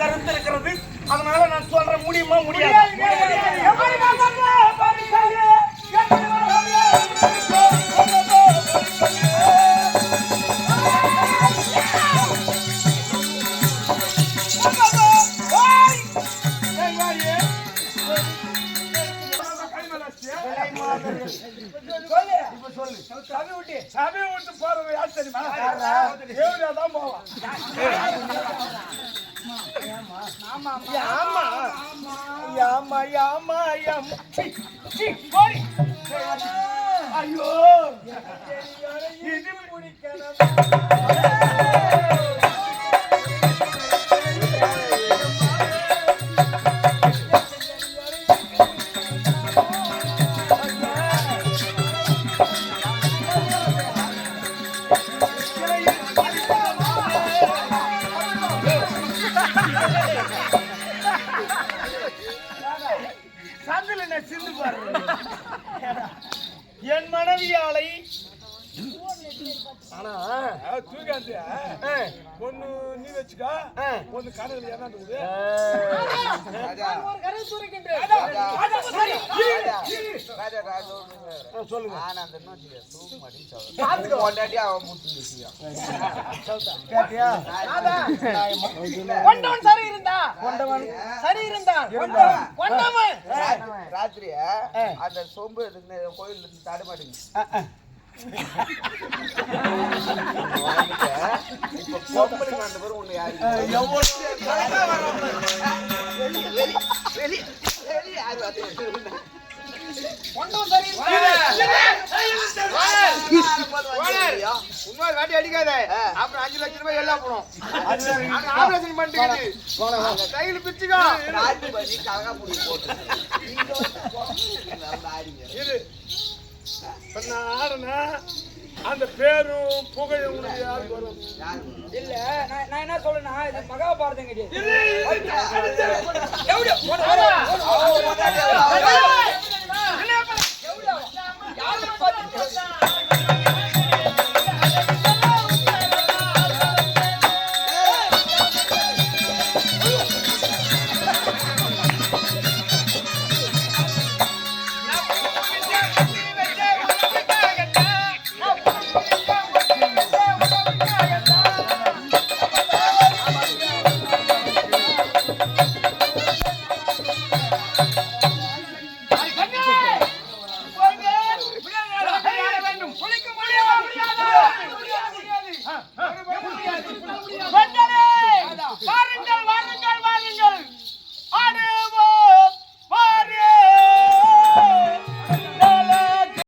கருத்து இருக்கிறது. அதனால நான் சொல்றேன் முடியுமா? முடியாது. சபை விட்டு போறது யார் தெரியுமா? தேவதையா தான் போவான். ஆமா. சி, சி, போடி. ஐயோ. இது பிடிக்கணும் என்ன சிந்து பாரு? என் மனைவியாலை ஆனா தூக்காந்து ஒண்ணு நீ வச்சுக்கா. ஒண்ணு இருக்குது ஆ, சொல்லுங்க. கொண்டவன் சரி இருந்தா. கொண்டவன் சரி. கொண்டவன். ராத்திரி அந்த சொம்பு கோயில் இருந்து தடுமாடிங்க. இப்ப பொம்பளை ரெண்டு பேரும் ஒண்ணு யாரு? சரி இன்னொரு வாட்டி அடிக்காத. அப்புறம் அஞ்சு லட்சம் ரூபாய் எல்லாம் போடும் ஆபரேஷன் பண்ணிட்டு கையில் பிச்சுக்கோ. ராஜி பண்ணி கலகா புடி போட்டு இரு. ஆடுனா அந்த பேரும் புகழும் யாருக்கு வரும் இல்ல நான் நான் என்ன சொல்றேன்னா இது மகாபாரதம் கிடையாது